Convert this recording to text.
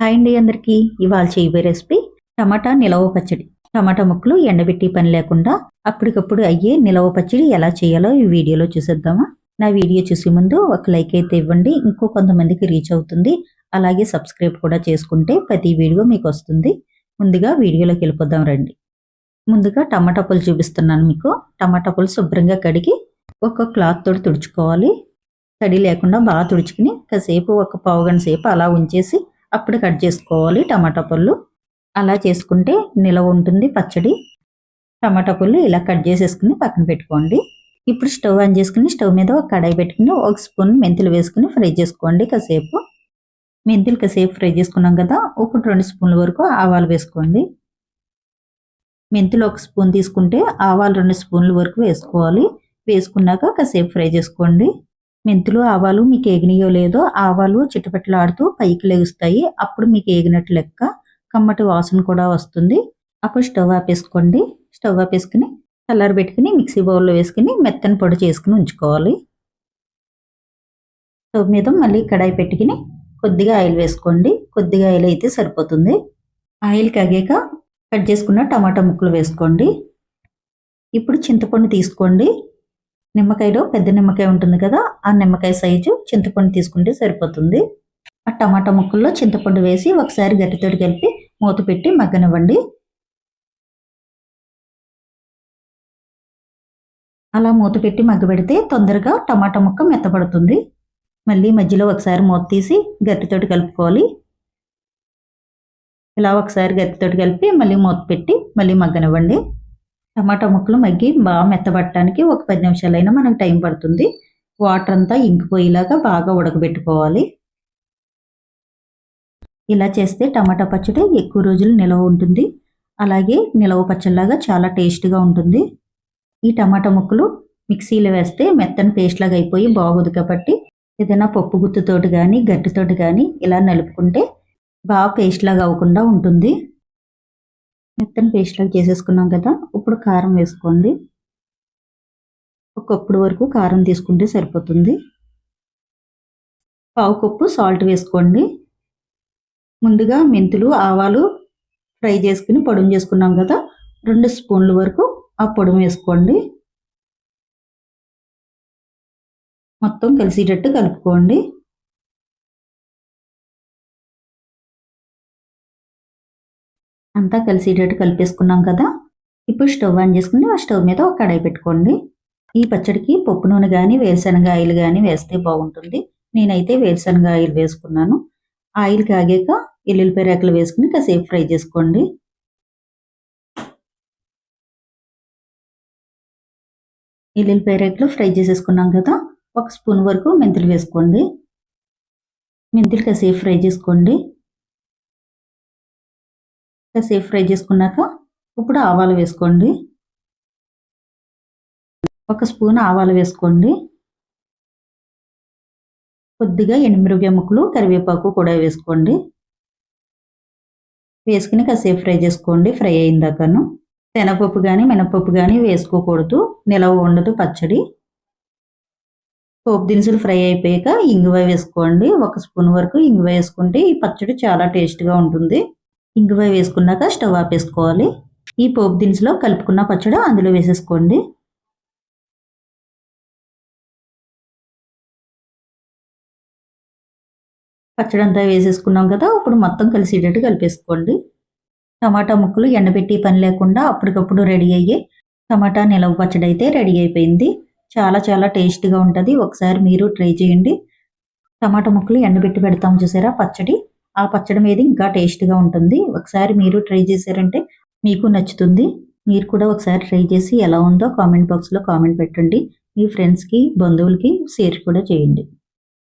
Hi అండి అందరికీ. ఇవాళ చేయబోయే రెసిపీ టమాటా నిలవ పచ్చడి. టమాటా ముక్కలు ఎండబెట్టి పని లేకుండా అప్పటికప్పుడు అయ్యే నిలవ పచ్చడి ఎలా చేయాలో ఈ వీడియోలో చూసేద్దామా? నా వీడియో చూసే ముందు ఒక లైక్ అయితే ఇవ్వండి. ఇంకో కొంతమందికి రీచ్ అవుతుంది. అలాగే సబ్స్క్రైబ్ కూడా చేసుకుంటే ప్రతి వీడియో మీకు వస్తుంది. ముందుగా వీడియోలోకి వెళ్ళిపోదాం రండి. ముందుగా టమాటా పులు చూపిస్తున్నాను మీకు. టమాటా పులు శుభ్రంగా కడిగి ఒక క్లాత్ తోటి తుడుచుకోవాలి. తడి లేకుండా బాగా తుడుచుకుని కాసేపు ఒక పావు గంట సేపు అలా ఉంచేసి అప్పుడు కట్ చేసుకోవాలి టమాటా పళ్ళు. అలా చేసుకుంటే నిలవ ఉంటుంది పచ్చడి. టమాటా పళ్ళు ఇలా కట్ చేసేసుకుని పక్కన పెట్టుకోండి. ఇప్పుడు స్టవ్ ఆన్ చేసుకుని స్టవ్ మీద ఒక కడాయి పెట్టుకుని ఒక స్పూన్ మెంతులు వేసుకుని ఫ్రై చేసుకోండి కాసేపు. మెంతులు కాసేపు ఫ్రై చేసుకున్నాం కదా ఒకటి రెండు స్పూన్ల వరకు ఆవాలు వేసుకోండి. మెంతులు ఒక స్పూన్ తీసుకుంటే ఆవాలు రెండు స్పూన్ల వరకు వేసుకోవాలి. వేసుకున్నాక కాసేపు ఫ్రై చేసుకోండి. మెంతులు ఆవాలు మీకు ఏగినాయో లేదో ఆవాలు చిట్టపెట్టలాడుతూ పైకి లెగుస్తాయి. అప్పుడు మీకు ఏగినట్టు లెక్క కమ్మటి వాసన కూడా వస్తుంది. అప్పుడు స్టవ్ ఆపేసుకోండి. స్టవ్ ఆపేసుకుని కలర్ పెట్టుకుని మిక్సీ బౌల్లో వేసుకుని మెత్తని పొడి చేసుకుని ఉంచుకోవాలి. స్టవ్ మీద మళ్ళీ కడాయి పెట్టుకుని కొద్దిగా ఆయిల్ వేసుకోండి. కొద్దిగా ఆయిల్ అయితే సరిపోతుంది. ఆయిల్ కగాక కట్ చేసుకున్న టమాటా ముక్కలు వేసుకోండి. ఇప్పుడు చింతపండు తీసుకోండి. నిమ్మకాయలో పెద్ద నిమ్మకాయ ఉంటుంది కదా ఆ నిమ్మకాయ సైజు చింతపండు తీసుకుంటే సరిపోతుంది. ఆ టమాటా ముక్కల్లో చింతపండు వేసి ఒకసారి గట్టితోటి కలిపి మూత పెట్టి మగ్గనివ్వండి. అలా మూత పెట్టి మగ్గబెడితే తొందరగా టమాటా ముక్క మెత్తపడుతుంది మళ్ళీ మధ్యలో ఒకసారి మూత తీసి గట్టితోటి కలుపుకోవాలి. ఇలా ఒకసారి గట్టితోటి కలిపి మళ్ళీ మూత పెట్టి మళ్ళీ మగ్గనివ్వండి. టమాటా ముక్కలు మగ్గి బాగా మెత్తబట్టడానికి ఒక పది నిమిషాలైనా మనకు టైం పడుతుంది. వాటర్ అంతా ఇంకిపోయేలాగా బాగా ఉడకబెట్టుకోవాలి. ఇలా చేస్తే టమాటా పచ్చడి ఎక్కువ రోజులు నిలవ ఉంటుంది. అలాగే నిలవ పచ్చడిలాగా చాలా టేస్ట్గా ఉంటుంది. ఈ టమాటా ముక్కలు మిక్సీలో వేస్తే మెత్తని పేస్ట్ లాగా అయిపోయి బాగోదు కాబట్టి ఏదైనా పప్పు గుత్తుతోటి కానీ గట్టితోటి కానీ ఇలా నలుపుకుంటే బాగా పేస్ట్ లాగా అవ్వకుండా ఉంటుంది. మెత్తని పేస్ట్ లాగా చేసేసుకున్నాం కదా ఇప్పుడు కారం వేసుకోండి. ఒకప్పుడు వరకు కారం తీసుకుంటే సరిపోతుంది. పావు కప్పు సాల్ట్ వేసుకోండి. ముందుగా మెంతులు ఆవాలు ఫ్రై చేసుకుని పొడుము చేసుకున్నాం కదా రెండు స్పూన్ల వరకు ఆ పొడుము వేసుకోండి. మొత్తం కలిసేటట్టు కలుపుకోండి. అంతా కలిసేటట్టు కలిపేసుకున్నాం కదా. ఇప్పుడు స్టవ్ ఆన్ చేసుకుని ఆ స్టవ్ మీద ఒక కడాయి పెట్టుకోండి. ఈ పచ్చడికి పప్పు నూనె కానీ వేరుశనగ ఆయిల్ కానీ వేస్తే బాగుంటుంది. నేనైతే వేరుశనగ ఆయిల్ వేసుకున్నాను. ఆయిల్ కాగాక ఎల్లుల్లిపాయ రేకలు వేసుకుని కాసేపు ఫ్రై చేసుకోండి. ఎల్లుల్లిపాయ రేకలు ఫ్రై చేసేసుకున్నాం కదా. ఒక స్పూన్ వరకు మెంతులు వేసుకోండి. మెంతులు కాసేపు ఫ్రై చేసుకోండి. కాసేపు ఫ్రై చేసుకున్నాక ఇప్పుడు ఆవాలు వేసుకోండి. ఒక స్పూన్ ఆవాలు వేసుకోండి. కొద్దిగా ఎనిమిరవ్య ముక్కలు కరివేపాకు కూడా వేసుకోండి. వేసుకుని కాసేపు ఫ్రై చేసుకోండి. ఫ్రై అయిందాకను శనగపప్పు కానీ మినపప్పు కానీ వేసుకోకూడదు. నిలవ ఉండదు పచ్చడి. పోపు దినుసులు ఫ్రై అయిపోయాక ఇంగువ వేసుకోండి. ఒక స్పూన్ వరకు ఇంగువ వేసుకుంటే ఈ పచ్చడి చాలా టేస్ట్గా ఉంటుంది. ఇంగువ వేసుకున్నాక స్టవ్ ఆపేసుకోవాలి. ఈ పోపు దినుసులో కలుపుకున్న పచ్చడి అందులో వేసేసుకోండి. పచ్చడి అంతా వేసేసుకున్నాం కదా ఇప్పుడు మొత్తం కలిసేటట్టు కలిపేసుకోండి. టమాటా ముక్కలు ఎండబెట్టి పని లేకుండా అప్పటికప్పుడు రెడీ అయ్యి టమాటా నిలవ పచ్చడి అయితే రెడీ అయిపోయింది. చాలా చాలా టేస్ట్గా ఉంటుంది. ఒకసారి మీరు ట్రై చేయండి. టమాటా ముక్కలు ఎండబెట్టి పెడతాం చూసారా పచ్చడి? ఆ పచ్చడి మీద ఇంకా టేస్ట్గా ఉంటుంది. ఒకసారి మీరు ట్రై చేశారంటే మీకు నచ్చుతుంది. మీరు కూడా ఒకసారి ట్రై చేసి ఎలా ఉందో కామెంట్ బాక్స్లో కామెంట్ పెట్టండి. మీ ఫ్రెండ్స్కి బంధువులకి షేర్ కూడా చేయండి.